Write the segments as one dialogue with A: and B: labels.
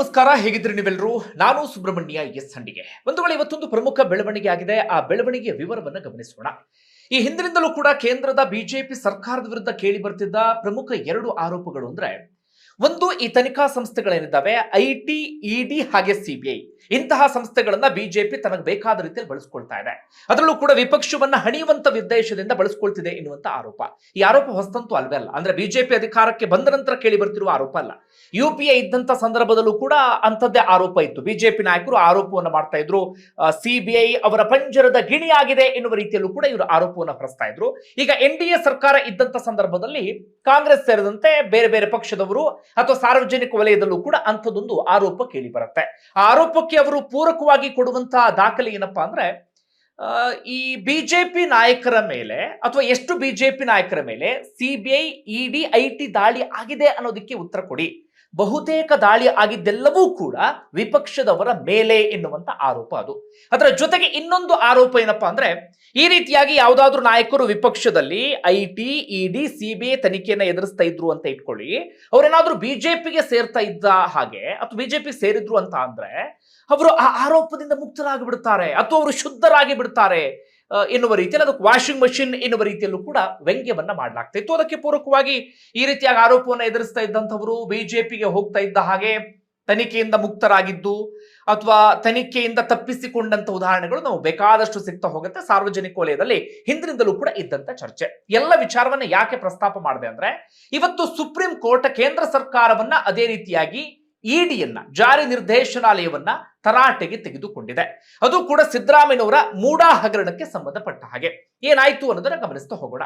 A: ನಮಸ್ಕಾರ ಹೇಗಿದ್ರಿ ನೀವೆಲ್ಲರೂ? ನಾನು ಸುಬ್ರಹ್ಮಣ್ಯ, ಎಸ್ ಹಂಡಿಗೆ. ಒಂದು ವೇಳೆ ಇವತ್ತೊಂದು ಪ್ರಮುಖ ಬೆಳವಣಿಗೆ ಆಗಿದೆ, ಆ ಬೆಳವಣಿಗೆಯ ವಿವರವನ್ನು ಗಮನಿಸೋಣ. ಈ ಹಿಂದಿನಿಂದಲೂ ಕೂಡ ಕೇಂದ್ರದ ಬಿಜೆಪಿ ಸರ್ಕಾರದ ವಿರುದ್ಧ ಕೇಳಿ ಬರ್ತಿದ್ದ ಪ್ರಮುಖ ಎರಡು ಆರೋಪಗಳು ಅಂದ್ರೆ, ಒಂದು, ಈ ತನಿಖಾ ಸಂಸ್ಥೆಗಳೇನಿದ್ದಾವೆ ಐಟಿ ಇಡಿ ಹಾಗೆ ಸಿಬಿಐ ಇಂತಹ ಸಂಸ್ಥೆಗಳನ್ನ ಬಿಜೆಪಿ ತನಗೆ ಬೇಕಾದ ರೀತಿಯಲ್ಲಿ ಬಳಸ್ಕೊಳ್ತಾ ಇದೆ. ಅದರಲ್ಲೂ ಕೂಡ ವಿಪಕ್ಷವನ್ನ ಹಣಿಯುವಂತ ಉದ್ದೇಶದಿಂದ ಬಳಸ್ಕೊಳ್ತಿದೆ ಎನ್ನುವಂತ ಆರೋಪ. ಈ ಆರೋಪ ಹೊಸತಂತೂ ಅಲ್ವೇ ಅಲ್ಲ. ಅಂದ್ರೆ ಬಿಜೆಪಿ ಅಧಿಕಾರಕ್ಕೆ ಬಂದ ನಂತರ ಕೇಳಿ ಬರ್ತಿರುವ ಆರೋಪ ಅಲ್ಲ. ಯು ಪಿ ಇದ್ದಂತ ಸಂದರ್ಭದಲ್ಲೂ ಕೂಡ ಅಂಥದ್ದೇ ಆರೋಪ ಇತ್ತು. ಬಿಜೆಪಿ ನಾಯಕರು ಆರೋಪವನ್ನು ಮಾಡ್ತಾ ಇದ್ರು. ಸಿಬಿಐ ಅವರ ಪಂಜರದ ಗಿಣಿಯಾಗಿದೆ ಎನ್ನುವ ರೀತಿಯಲ್ಲೂ ಕೂಡ ಇವರು ಆರೋಪವನ್ನು ಹೊರಿಸ್ತಾ ಇದ್ರು. ಈಗ ಎನ್ ಸರ್ಕಾರ ಇದ್ದಂತ ಸಂದರ್ಭದಲ್ಲಿ ಕಾಂಗ್ರೆಸ್ ಸೇರಿದಂತೆ ಬೇರೆ ಬೇರೆ ಪಕ್ಷದವರು ಅಥವಾ ಸಾರ್ವಜನಿಕ ವಲಯದಲ್ಲೂ ಕೂಡ ಅಂಥದ್ದೊಂದು ಆರೋಪ ಕೇಳಿ ಬರುತ್ತೆ. ಆ ಆರೋಪಕ್ಕೆ ಅವರು ಪೂರಕವಾಗಿ ಕೊಡುವಂತಹ ದಾಖಲೆ ಏನಪ್ಪಾ ಅಂದ್ರೆ ಈ ಬಿಜೆಪಿ ನಾಯಕರ ಮೇಲೆ ಅಥವಾ ಎಷ್ಟು ಬಿಜೆಪಿ ನಾಯಕರ ಮೇಲೆ ಸಿಬಿಐ ಇಡಿ ಐ ಟಿ ದಾಳಿ ಆಗಿದೆ ಅನ್ನೋದಕ್ಕೆ ಉತ್ತರ ಕೊಡಿ. ಬಹುತೇಕ ದಾಳಿ ಆಗಿದ್ದೆಲ್ಲವೂ ಕೂಡ ವಿಪಕ್ಷದವರ ಮೇಲೆ ಎನ್ನುವಂತ ಆರೋಪ ಅದು. ಅದರ ಜೊತೆಗೆ ಇನ್ನೊಂದು ಆರೋಪ ಏನಪ್ಪಾ ಅಂದ್ರೆ, ಈ ರೀತಿಯಾಗಿ ಯಾವುದಾದ್ರೂ ನಾಯಕರು ವಿಪಕ್ಷದಲ್ಲಿ ಐ ಟಿ ಇಡಿ ಸಿಬಿಐ ತನಿಖೆಯನ್ನ ಎದುರಿಸ್ತಾ ಇದ್ರು ಅಂತ ಇಟ್ಕೊಳ್ಳಿ. ಅವ್ರೇನಾದ್ರೂ ಬಿಜೆಪಿಗೆ ಸೇರ್ತಾ ಇದ್ದ ಹಾಗೆ ಅಥವಾ ಬಿಜೆಪಿ ಸೇರಿದ್ರು ಅಂತ ಅಂದ್ರೆ, ಅವರು ಆ ಆರೋಪದಿಂದ ಮುಕ್ತರಾಗಿ ಬಿಡ್ತಾರೆ ಅಥವಾ ಅವರು ಶುದ್ಧರಾಗಿ ಬಿಡ್ತಾರೆ ಎನ್ನುವ ರೀತಿಯಲ್ಲಿ, ಅದಕ್ಕೆ ವಾಷಿಂಗ್ ಮಷಿನ್ ಎನ್ನುವ ರೀತಿಯಲ್ಲೂ ಕೂಡ ವ್ಯಂಗ್ಯವನ್ನ ಮಾಡಲಾಗ್ತಾ ಇತ್ತು ಅದಕ್ಕೆ ಪೂರಕವಾಗಿ ಈ ರೀತಿಯಾಗಿ ಆರೋಪವನ್ನು ಎದುರಿಸ್ತಾ ಇದ್ದಂಥವರು ಬಿಜೆಪಿಗೆ ಹೋಗ್ತಾ ಇದ್ದ ಹಾಗೆ ತನಿಖೆಯಿಂದ ಮುಕ್ತರಾಗಿದ್ದು, ಅಥವಾ ತನಿಖೆಯಿಂದ ತಪ್ಪಿಸಿಕೊಂಡಂತ ಉದಾಹರಣೆಗಳು ನಾವು ಬೇಕಾದಷ್ಟು ಸಿಗ್ತಾ ಹೋಗುತ್ತೆ. ಸಾರ್ವಜನಿಕ ವಲಯದಲ್ಲಿ ಹಿಂದಿನಿಂದಲೂ ಕೂಡ ಇದ್ದಂತ ಚರ್ಚೆ. ಎಲ್ಲ ವಿಚಾರವನ್ನ ಯಾಕೆ ಪ್ರಸ್ತಾಪ ಮಾಡಿದೆ ಅಂದ್ರೆ, ಇವತ್ತು ಸುಪ್ರೀಂ ಕೋರ್ಟ್ ಕೇಂದ್ರ ಸರ್ಕಾರವನ್ನ ಅದೇ ರೀತಿಯಾಗಿ ಇಡಿಯನ್ನ ಜಾರಿ ನಿರ್ದೇಶನಾಲಯವನ್ನ ತರಾಟೆಗೆ ತೆಗೆದುಕೊಂಡಿದೆ. ಅದು ಕೂಡ ಸಿದ್ದರಾಮಯ್ಯನವರ ಮೂಡಾ ಹಗರಣಕ್ಕೆ ಸಂಬಂಧಪಟ್ಟ ಹಾಗೆ. ಏನಾಯ್ತು ಅನ್ನೋದನ್ನ ಗಮನಿಸ್ತಾ ಹೋಗೋಣ.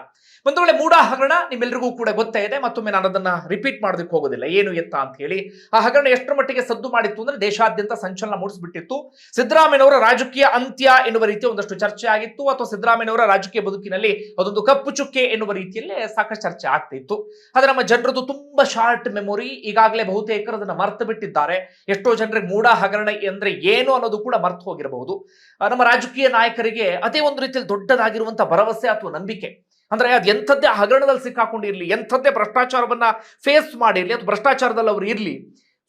A: ಒಂದು ವೇಳೆ ಮೂಡಾ ಹಗರಣ ನಿಮ್ಮೆಲ್ಲರಿಗೂ ಕೂಡ ಗೊತ್ತೇ ಇದೆ. ಮತ್ತೊಮ್ಮೆ ನಾನು ಅದನ್ನ ರಿಪೀಟ್ ಮಾಡೋದಕ್ಕೆ ಹೋಗೋದಿಲ್ಲ. ಏನು ಎತ್ತ ಅಂತ ಹೇಳಿ. ಆ ಹಗರಣ ಎಷ್ಟರ ಮಟ್ಟಿಗೆ ಸದ್ದು ಮಾಡಿತ್ತು ಅಂದ್ರೆ ದೇಶಾದ್ಯಂತ ಸಂಚಲನ ಮೂಡಿಸ್ಬಿಟ್ಟಿತ್ತು. ಸಿದ್ದರಾಮಯ್ಯನವರ ರಾಜಕೀಯ ಅಂತ್ಯ ಎನ್ನುವ ರೀತಿಯ ಒಂದಷ್ಟು ಚರ್ಚೆ ಆಗಿತ್ತು. ಅಥವಾ ಸಿದ್ದರಾಮಯ್ಯನವರ ರಾಜಕೀಯ ಬದುಕಿನಲ್ಲಿ ಅದೊಂದು ಕಪ್ಪು ಚುಕ್ಕೆ ಎನ್ನುವ ರೀತಿಯಲ್ಲಿ ಸಾಕಷ್ಟು ಚರ್ಚೆ ಆಗ್ತಿತ್ತು ಆದ್ರೆ ನಮ್ಮ ಜನರದು ತುಂಬಾ ಶಾರ್ಟ್ ಮೆಮೊರಿ ಈಗಾಗಲೇ ಬಹುತೇಕರು ಅದನ್ನ ಮರ್ತು ಬಿಟ್ಟಿದ್ದಾರೆ. ಎಷ್ಟೋ ಜನರಿಗೆ ಮೂಡಾ ಹಗರಣ ಅಂದ್ರೆ ಏನು ಅನ್ನೋದು ಕೂಡ ಮರ್ತು ಹೋಗಿರಬಹುದು. ನಮ್ಮ ರಾಜಕೀಯ ನಾಯಕರಿಗೆ ಅದೇ ಒಂದು ರೀತಿಯಲ್ಲಿ ದೊಡ್ಡದಾಗಿರುವಂತಹ ಭರವಸೆ ಅಥವಾ ನಂಬಿಕೆ. ಅಂದ್ರೆ ಅದು ಎಂಥದ್ದೇ ಹಗರಣದಲ್ಲಿ ಸಿಕ್ಕಾಕೊಂಡಿರಲಿ, ಎಂಥದ್ದೇ ಭ್ರಷ್ಟಾಚಾರವನ್ನ ಫೇಸ್ ಮಾಡಿರ್ಲಿ ಅಥವಾ ಭ್ರಷ್ಟಾಚಾರದಲ್ಲಿ ಅವರು ಇರ್ಲಿ,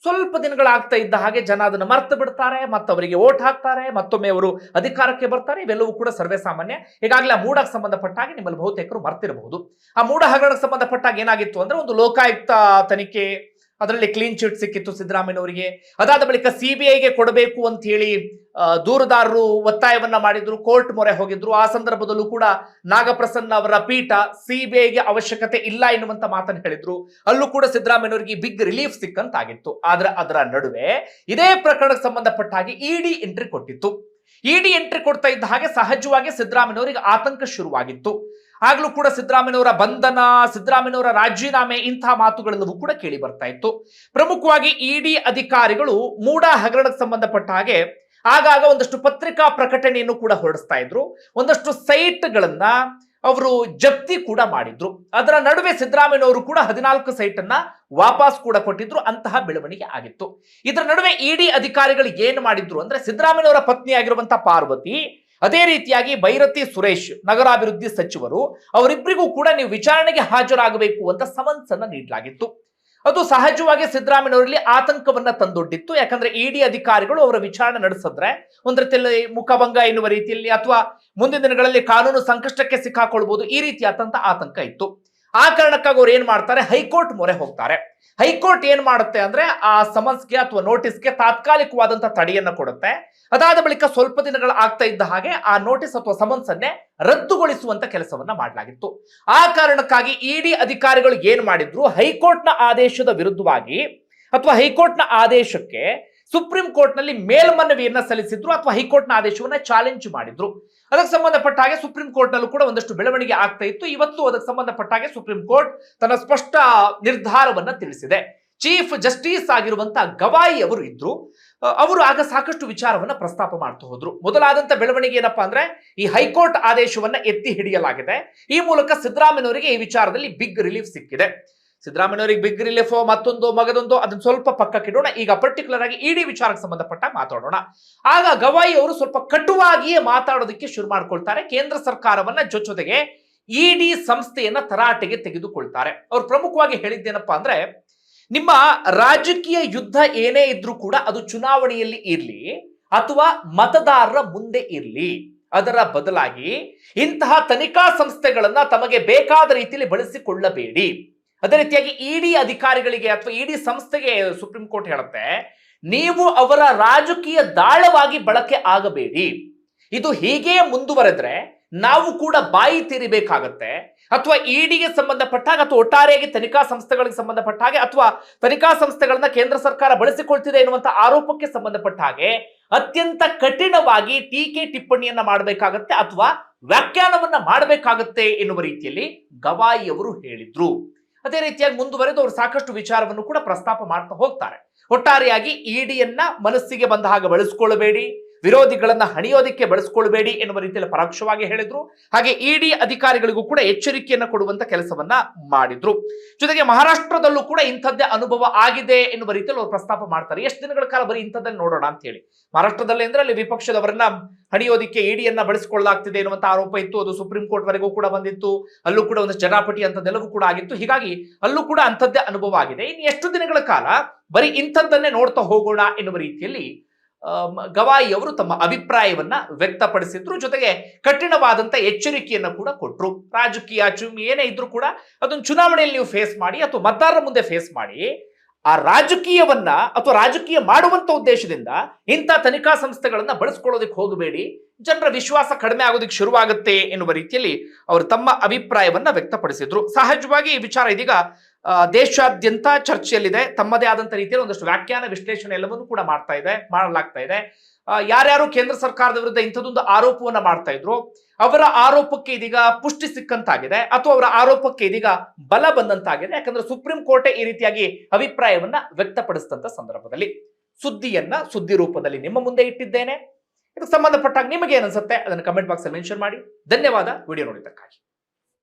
A: ಸ್ವಲ್ಪ ದಿನಗಳಾಗ್ತಾ ಇದ್ದ ಹಾಗೆ ಜನ ಅದನ್ನ ಮರ್ತು ಬಿಡ್ತಾರೆ ಮತ್ತವರಿಗೆ ಓಟ್ ಹಾಕ್ತಾರೆ, ಮತ್ತೊಮ್ಮೆ ಅವರು ಅಧಿಕಾರಕ್ಕೆ ಬರ್ತಾರೆ, ಇವೆಲ್ಲವೂ ಕೂಡ ಸರ್ವೇ ಸಾಮಾನ್ಯ. ಈಗಾಗಲೇ ಆ ಮೂಡಕ್ಕೆ ಸಂಬಂಧಪಟ್ಟ ಹಾಗೆ ನಿಮ್ಮಲ್ಲಿ ಬಹುತೇಕರು ಮರ್ತಿರಬಹುದು. ಆ ಮೂಡ ಹಗರಣಕ್ಕೆ ಸಂಬಂಧಪಟ್ಟಾಗ ಏನಾಗಿತ್ತು ಅಂದ್ರೆ ಒಂದು ಲೋಕಾಯುಕ್ತ ತನಿಖೆ ಅದರಲ್ಲಿ ಕ್ಲೀನ್ ಚಿಟ್ ಸಿಕ್ಕಿತ್ತು ಸಿದ್ದರಾಮಯ್ಯನವರಿಗೆ. ಅದಾದ ಬಳಿಕ ಸಿಬಿಐಗೆ ಕೊಡಬೇಕು ಅಂತ ಹೇಳಿ ದೂರುದಾರರು ಒತ್ತಾಯವನ್ನ ಮಾಡಿದ್ರು, ಕೋರ್ಟ್ ಮೊರೆ ಹೋಗಿದ್ರು. ಆ ಸಂದರ್ಭದಲ್ಲೂ ಕೂಡ ನಾಗಪ್ರಸನ್ನ ಅವರ ಪೀಠ ಸಿಬಿಐಗೆ ಅವಶ್ಯಕತೆ ಇಲ್ಲ ಎನ್ನುವಂತ ಮಾತನ್ನು ಹೇಳಿದ್ರು. ಅಲ್ಲೂ ಕೂಡ ಸಿದ್ದರಾಮಯ್ಯನವರಿಗೆ ಬಿಗ್ ರಿಲೀಫ್ ಸಿಕ್ಕಂತಾಗಿತ್ತು. ಆದ್ರೆ ಅದರ ನಡುವೆ ಇದೇ ಪ್ರಕರಣಕ್ಕೆ ಸಂಬಂಧಪಟ್ಟ ಹಾಗೆ ಇಡಿ ಎಂಟ್ರಿ ಕೊಟ್ಟಿತ್ತು. ಇಡಿ ಎಂಟ್ರಿ ಕೊಡ್ತಾ ಇದ್ದ ಹಾಗೆ ಸಹಜವಾಗಿ ಸಿದ್ದರಾಮಯ್ಯನವರಿಗೆ ಆತಂಕ ಶುರುವಾಗಿತ್ತು. ಆಗ್ಲೂ ಕೂಡ ಸಿದ್ದರಾಮಯ್ಯವರ ಬಂಧನ ಸಿದ್ದರಾಮಯ್ಯವರ ರಾಜೀನಾಮೆ ಇಂತಹ ಮಾತುಗಳೆಲ್ಲವೂ ಕೂಡ ಕೇಳಿ ಬರ್ತಾ ಇತ್ತು. ಪ್ರಮುಖವಾಗಿ ಇಡಿ ಅಧಿಕಾರಿಗಳು ಮೂಡ ಹಗರಣಕ್ಕೆ ಸಂಬಂಧಪಟ್ಟ ಹಾಗೆ ಆಗಾಗ ಒಂದಷ್ಟು ಪತ್ರಿಕಾ ಪ್ರಕಟಣೆಯನ್ನು ಕೂಡ ಹೊರಡಿಸ್ತಾ ಇದ್ರು. ಒಂದಷ್ಟು ಸೈಟ್ಗಳನ್ನ ಅವರು ಜಪ್ತಿ ಕೂಡ ಮಾಡಿದ್ರು. ಅದರ ನಡುವೆ ಸಿದ್ದರಾಮಯ್ಯನವರು ಕೂಡ ಹದಿನಾಲ್ಕು ಸೈಟ್ ಅನ್ನ ವಾಪಸ್ ಕೂಡ ಕೊಟ್ಟಿದ್ರು. ಅಂತಹ ಬೆಳವಣಿಗೆ ಆಗಿತ್ತು. ಇದರ ನಡುವೆ ಇಡಿ ಅಧಿಕಾರಿಗಳು ಏನು ಮಾಡಿದ್ರು ಅಂದ್ರೆ ಸಿದ್ದರಾಮಯ್ಯವರ ಪತ್ನಿ ಆಗಿರುವಂತಹ ಪಾರ್ವತಿ ಅದೇ ರೀತಿಯಾಗಿ ಭೈರತಿ ಸುರೇಶ್, ನಗರಾಭಿವೃದ್ಧಿ ಸಚಿವರು ಅವರಿಬ್ಬರಿಗೂ ಕೂಡ ನೀವು ವಿಚಾರಣೆಗೆ ಹಾಜರಾಗಬೇಕು ಅಂತ ಸಮನ್ಸ್ ಅನ್ನ ನೀಡಲಾಗಿತ್ತು. ಅದು ಸಹಜವಾಗಿ ಸಿದ್ದರಾಮಯ್ಯನವರಲ್ಲಿ ಆತಂಕವನ್ನ ತಂದೊಡ್ಡಿತ್ತು. ಯಾಕಂದ್ರೆ ಇಡಿ ಅಧಿಕಾರಿಗಳು ಅವರ ವಿಚಾರಣೆ ನಡೆಸಿದ್ರೆ ಒಂದ್ ರೀತಿಯಲ್ಲಿ ಮುಖಭಂಗ ಎನ್ನುವ ರೀತಿಯಲ್ಲಿ ಅಥವಾ ಮುಂದಿನ ದಿನಗಳಲ್ಲಿ ಕಾನೂನು ಸಂಕಷ್ಟಕ್ಕೆ ಸಿಕ್ಕಾಕೊಳ್ಬಹುದು ಈ ರೀತಿಯಾದಂತ ಆತಂಕ ಇತ್ತು. ಆ ಕಾರಣಕ್ಕಾಗಿ ಅವ್ರು ಏನ್ ಮಾಡ್ತಾರೆ? ಹೈಕೋರ್ಟ್ ಮೊರೆ ಹೋಗ್ತಾರೆ. ಹೈಕೋರ್ಟ್ ಏನ್ ಮಾಡುತ್ತೆ ಅಂದ್ರೆ ಆ ಸಮನ್ಸ್ಗೆ ಅಥವಾ ನೋಟಿಸ್ಗೆ ತಾತ್ಕಾಲಿಕವಾದಂತಹ ತಡೆಯನ್ನ ಕೊಡುತ್ತೆ. ಅದಾದ ಬಳಿಕ ಸ್ವಲ್ಪ ದಿನಗಳು ಆಗ್ತಾ ಇದ್ದ ಹಾಗೆ ಆ ನೋಟಿಸ್ ಅಥವಾ ಸಮನ್ಸ್ ಅನ್ನೇ ರದ್ದುಗೊಳಿಸುವಂತ ಕೆಲಸವನ್ನ ಮಾಡಲಾಗಿತ್ತು. ಆ ಕಾರಣಕ್ಕಾಗಿ ಇಡಿ ಅಧಿಕಾರಿಗಳು ಏನ್ ಮಾಡಿದ್ರು? ಹೈಕೋರ್ಟ್ನ ಆದೇಶದ ವಿರುದ್ಧವಾಗಿ ಅಥವಾ ಹೈಕೋರ್ಟ್ನ ಆದೇಶಕ್ಕೆ ಸುಪ್ರೀಂ ಕೋರ್ಟ್ನಲ್ಲಿ ಮೇಲ್ಮನವಿಯನ್ನ ಸಲ್ಲಿಸಿದ್ರು ಅಥವಾ ಹೈಕೋರ್ಟ್ನ ಆದೇಶವನ್ನ ಚಾಲೆಂಜ್ ಮಾಡಿದ್ರು. ಅದಕ್ಕೆ ಸಂಬಂಧಪಟ್ಟ ಹಾಗೆ ಸುಪ್ರೀಂ ಕೋರ್ಟ್ನಲ್ಲೂ ಕೂಡ ಒಂದಷ್ಟು ಬೆಳವಣಿಗೆ ಆಗ್ತಾ ಇತ್ತು. ಇವತ್ತು ಅದಕ್ಕೆ ಸಂಬಂಧಪಟ್ಟ ಹಾಗೆ ಸುಪ್ರೀಂ ಕೋರ್ಟ್ ತನ್ನ ಸ್ಪಷ್ಟ ನಿರ್ಧಾರವನ್ನ ತಿಳಿಸಿದೆ. ಚೀಫ್ ಜಸ್ಟಿಸ್ ಆಗಿರುವಂತಹ ಗವಾಯಿ ಅವರು ಇದ್ರು. ಅವರು ಆಗ ಸಾಕಷ್ಟು ವಿಚಾರವನ್ನ ಪ್ರಸ್ತಾಪ ಮಾಡ್ತಾ ಹೋದ್ರು. ಮೊದಲಾದಂತ ಬೆಳವಣಿಗೆ ಏನಪ್ಪಾ ಅಂದ್ರೆ ಈ ಹೈಕೋರ್ಟ್ ಆದೇಶವನ್ನ ಎತ್ತಿ ಹಿಡಿಯಲಾಗಿದೆ. ಈ ಮೂಲಕ ಸಿದ್ದರಾಮಯ್ಯನವರಿಗೆ ಈ ವಿಚಾರದಲ್ಲಿ ಬಿಗ್ ರಿಲೀಫ್ ಸಿಕ್ಕಿದೆ. ಸಿದ್ದರಾಮಯ್ಯನವರಿಗೆ ಬಿಗ್ ರಿಲೀಫ್ ಮತ್ತೊಂದು ಮಗದೊಂದು, ಅದನ್ನ ಸ್ವಲ್ಪ ಪಕ್ಕಕ್ಕಿಡೋಣ ಈಗ ಪರ್ಟಿಕ್ಯುಲರ್ ಆಗಿ ಇಡಿ ವಿಚಾರಕ್ಕೆ ಸಂಬಂಧಪಟ್ಟ ಮಾತಾಡೋಣ. ಆಗ ಗವಾಯಿ ಅವರು ಸ್ವಲ್ಪ ಕಟುವಾಗಿಯೇ ಮಾತಾಡೋದಕ್ಕೆ ಶುರು ಮಾಡ್ಕೊಳ್ತಾರೆ. ಕೇಂದ್ರ ಸರ್ಕಾರವನ್ನ ಜೊತೆಗೆ ಇಡಿ ಸಂಸ್ಥೆಯನ್ನ ತರಾಟೆಗೆ ತೆಗೆದುಕೊಳ್ತಾರೆ. ಅವ್ರು ಪ್ರಮುಖವಾಗಿ ಹೇಳಿದ್ದೇನಪ್ಪ ಅಂದ್ರೆ, ನಿಮ್ಮ ರಾಜಕೀಯ ಯುದ್ಧ ಏನೇ ಇದ್ರೂ ಕೂಡ ಅದು ಚುನಾವಣೆಯಲ್ಲಿ ಇರಲಿ ಅಥವಾ ಮತದಾರರ ಮುಂದೆ ಇರಲಿ. ಅದರ ಬದಲಾಗಿ ಇಂತಹ ತನಿಖಾ ಸಂಸ್ಥೆಗಳನ್ನ ತಮಗೆ ಬೇಕಾದ ರೀತಿಯಲ್ಲಿ ಬಳಸಿಕೊಳ್ಳಬೇಡಿ. ಅದೇ ರೀತಿಯಾಗಿ ಇಡಿ ಅಧಿಕಾರಿಗಳಿಗೆ ಅಥವಾ ಇಡಿ ಸಂಸ್ಥೆಗೆ ಸುಪ್ರೀಂ ಕೋರ್ಟ್ ಹೇಳುತ್ತೆ, ನೀವು ಅವರ ರಾಜಕೀಯ ದಾಳವಾಗಿ ಬಳಕೆ ಆಗಬೇಡಿ. ಇದು ಹೀಗೆ ಮುಂದುವರೆದ್ರೆ ನಾವು ಕೂಡ ಬಾಯಿ ತೀರಿಬೇಕಾಗತ್ತೆ. ಅಥವಾ ಇಡಿಗೆ ಸಂಬಂಧಪಟ್ಟಾಗ ಅಥವಾ ಒಟ್ಟಾರೆಯಾಗಿ ತನಿಖಾ ಸಂಸ್ಥೆಗಳಿಗೆ ಸಂಬಂಧಪಟ್ಟ ಹಾಗೆ ಅಥವಾ ತನಿಖಾ ಸಂಸ್ಥೆಗಳನ್ನ ಕೇಂದ್ರ ಸರ್ಕಾರ ಬಳಸಿಕೊಳ್ತಿದೆ ಎನ್ನುವಂತ ಆರೋಪಕ್ಕೆ ಸಂಬಂಧಪಟ್ಟ ಹಾಗೆ ಅತ್ಯಂತ ಕಠಿಣವಾಗಿ ಟೀಕೆ ಟಿಪ್ಪಣಿಯನ್ನ ಮಾಡಬೇಕಾಗತ್ತೆ ಅಥವಾ ವ್ಯಾಖ್ಯಾನವನ್ನ ಮಾಡಬೇಕಾಗತ್ತೆ ಎನ್ನುವ ರೀತಿಯಲ್ಲಿ ಗವಾಯಿ ಅವರು ಹೇಳಿದ್ರು. ಅದೇ ರೀತಿಯಾಗಿ ಮುಂದುವರೆದು ಅವರು ಸಾಕಷ್ಟು ವಿಚಾರವನ್ನು ಕೂಡ ಪ್ರಸ್ತಾಪ ಮಾಡ್ತಾ ಹೋಗ್ತಾರೆ. ಒಟ್ಟಾರೆಯಾಗಿ ಇಡಿಯನ್ನ ಮನಸ್ಸಿಗೆ ಬಂದ ಹಾಗೆ ಬಳಸ್ಕೊಳ್ಬೇಡಿ. ವಿರೋಧಿಗಳನ್ನ ಹಣಿಯೋದಕ್ಕೆ ಬಳಸ್ಕೊಳ್ಬೇಡಿ ಎನ್ನುವ ರೀತಿಯಲ್ಲಿ ಪರೋಕ್ಷವಾಗಿ ಹೇಳಿದ್ರು. ಹಾಗೆ ಇಡಿ ಅಧಿಕಾರಿಗಳಿಗೂ ಕೂಡ ಎಚ್ಚರಿಕೆಯನ್ನು ಕೊಡುವಂತ ಕೆಲಸವನ್ನ ಮಾಡಿದ್ರು. ಜೊತೆಗೆ ಮಹಾರಾಷ್ಟ್ರದಲ್ಲೂ ಕೂಡ ಇಂಥದ್ದೇ ಅನುಭವ ಆಗಿದೆ ಎನ್ನುವ ರೀತಿಯಲ್ಲಿ ಅವರು ಪ್ರಸ್ತಾಪ ಮಾಡ್ತಾರೆ. ಎಷ್ಟು ದಿನಗಳ ಕಾಲ ಬರೀ ಇಂಥದ್ದನ್ನು ನೋಡೋಣ ಅಂತ ಹೇಳಿ. ಮಹಾರಾಷ್ಟ್ರದಲ್ಲಿ ಅಂದ್ರೆ ಅಲ್ಲಿ ವಿಪಕ್ಷದವರನ್ನ ಹಣಿಯೋದಿಕ್ಕೆ ಇಡಿಯನ್ನ ಬಳಸಿಕೊಳ್ಳಲಾಗ್ತಿದೆ ಎನ್ನುವಂತ ಆರೋಪ ಇತ್ತು. ಅದು ಸುಪ್ರೀಂ ಕೋರ್ಟ್ ವರೆಗೂ ಕೂಡ ಬಂದಿತ್ತು. ಅಲ್ಲೂ ಕೂಡ ಒಂದು ಜಟಾಪಟಿ ಅಂತದೆಲ್ಲವೂ ಕೂಡ ಆಗಿತ್ತು. ಹೀಗಾಗಿ ಅಲ್ಲೂ ಕೂಡ ಅಂಥದ್ದೇ ಅನುಭವ ಆಗಿದೆ. ಇನ್ನು ಎಷ್ಟು ದಿನಗಳ ಕಾಲ ಬರೀ ಇಂಥದ್ದನ್ನೇ ನೋಡ್ತಾ ಹೋಗೋಣ ಎನ್ನುವ ರೀತಿಯಲ್ಲಿ ಗವಾಯಿ ಅವರು ತಮ್ಮ ಅಭಿಪ್ರಾಯವನ್ನ ವ್ಯಕ್ತಪಡಿಸಿದ್ರು. ಜೊತೆಗೆ ಕಠಿಣವಾದಂತ ಎಚ್ಚರಿಕೆಯನ್ನು ಕೂಡ ಕೊಟ್ರು. ರಾಜಕೀಯ ಚುಮ್ಮಿ ಏನೇ ಇದ್ರೂ ಕೂಡ ಅದನ್ನ ಚುನಾವಣೆಯಲ್ಲಿ ನೀವು ಫೇಸ್ ಮಾಡಿ ಅಥವಾ ಮತದಾರರ ಮುಂದೆ ಫೇಸ್ ಮಾಡಿ, ಆ ರಾಜಕೀಯವನ್ನ ಅಥವಾ ರಾಜಕೀಯ ಮಾಡುವಂತ ಉದ್ದೇಶದಿಂದ ಇಂಥ ತನಿಖಾ ಸಂಸ್ಥೆಗಳನ್ನ ಬಳಸ್ಕೊಳ್ಳೋದಕ್ಕೆ ಹೋಗಬೇಡಿ. ಜನರ ವಿಶ್ವಾಸ ಕಡಿಮೆ ಆಗೋದಕ್ಕೆ ಶುರುವಾಗುತ್ತೆ ಎನ್ನುವ ರೀತಿಯಲ್ಲಿ ಅವರು ತಮ್ಮ ಅಭಿಪ್ರಾಯವನ್ನ ವ್ಯಕ್ತಪಡಿಸಿದ್ರು. ಸಹಜವಾಗಿ ಈ ವಿಚಾರ ಇದೀಗ ದೇಶಾದ್ಯಂತ ಚರ್ಚೆಯಲ್ಲಿದೆ. ತಮ್ಮದೇ ಆದಂತ ರೀತಿಯಲ್ಲಿ ಒಂದಷ್ಟು ವ್ಯಾಖ್ಯಾನ, ವಿಶ್ಲೇಷಣೆ ಎಲ್ಲವನ್ನು ಕೂಡ ಮಾಡ್ತಾ ಇದೆ, ಮಾಡಲಾಗ್ತಾ ಇದೆ. ಯಾರ್ಯಾರು ಕೇಂದ್ರ ಸರ್ಕಾರದ ವಿರುದ್ಧ ಇಂಥದ್ದೊಂದು ಆರೋಪವನ್ನ ಮಾಡ್ತಾ ಇದ್ರು, ಅವರ ಆರೋಪಕ್ಕೆ ಇದೀಗ ಪುಷ್ಟಿ ಸಿಕ್ಕಂತಾಗಿದೆ ಅಥವಾ ಅವರ ಆರೋಪಕ್ಕೆ ಇದೀಗ ಬಲ ಬಂದಂತಾಗಿದೆ. ಯಾಕಂದ್ರೆ ಸುಪ್ರೀಂ ಕೋರ್ಟ್ ಈ ರೀತಿಯಾಗಿ ಅಭಿಪ್ರಾಯವನ್ನ ವ್ಯಕ್ತಪಡಿಸಿದಂತ ಸಂದರ್ಭದಲ್ಲಿ ಸುದ್ದಿಯನ್ನ ಸುದ್ದಿ ರೂಪದಲ್ಲಿ ನಿಮ್ಮ ಮುಂದೆ ಇಟ್ಟಿದ್ದೇನೆ. ಇದಕ್ಕೆ ಸಂಬಂಧಪಟ್ಟಾಗ ನಿಮಗೆ ಏನನ್ಸುತ್ತೆ ಅದನ್ನು ಕಮೆಂಟ್ ಬಾಕ್ಸ್ ಅಲ್ಲಿ ಮೆನ್ಷನ್ ಮಾಡಿ. ಧನ್ಯವಾದ. ವಿಡಿಯೋ ನೋಡಿದ್ದಕ್ಕಾಗಿ.